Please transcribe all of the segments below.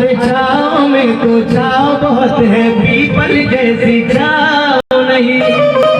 परछाव में तो छाव बहुत है पीपल जैसी छाव नहीं।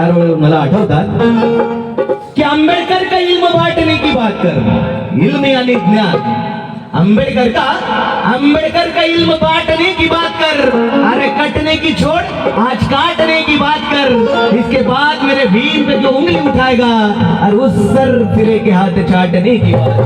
चार वेळ मला आठवतात की आंबेडकर का इल्म बांटने की बात कर इल्म आणि ज्ञान. आंबेडकर का? आंबेडकर का इल्म बांटने की बात कर. अरे कटने की छोड़, आज काटने की बात कर. इसके बाद मेरे वीर पे जो उंगली उठाएगा. और उस सर फिरे के हाथ चाटने की बात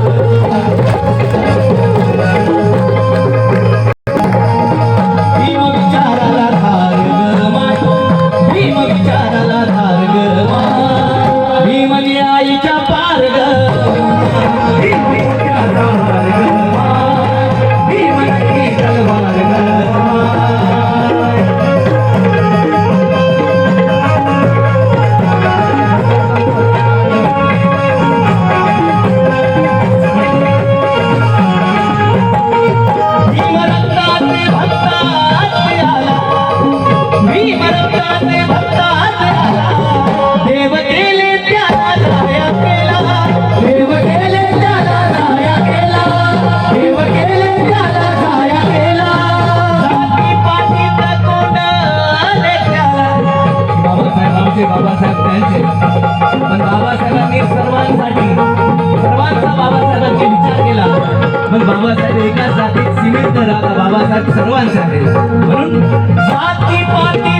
बाबासाहेब एकासाठी सीमित न राहता बाबासाहेब सर्वांसाठी म्हणून जाती पाती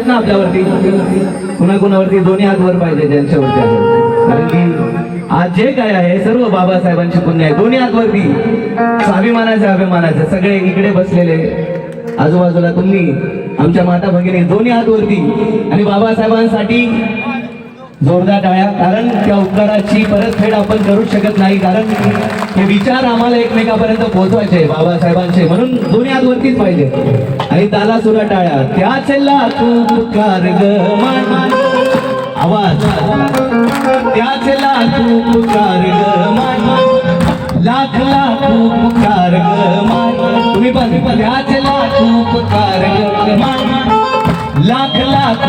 आहेत ना आपल्यावरती? कुणा कुणावरती दोन्ही हात वर पाहिजे त्यांच्यावरती कारण की आज जे काय आहे सर्व बाबासाहेबांची पुण्य आहे. दोन्ही हात वरती. स्वाभिमानाचे अभिमानाचे सगळे इकडे बसलेले. आजूबाजूला तुम्ही आमच्या माता भगिनी दोन्ही हात वरती. आणि बाबासाहेबांसाठी जोरदार टाळ्या. कारण त्या उपकाराची परतफेड आपण करू शकत नाही. कारण हे विचार आम्हाला एकमेकापर्यंत पोहोचवायचे बाबासाहेबांचे. म्हणून दोन्ही हात पाहिजे. आणि त्याला सुरा टाळ्या. त्याचे लाख उपकार आवाज. त्याचे लाख उपकार ग लाख लाख उपकार ग तुम्ही पण त्याचे लाख उपकार ग मान लाख लाख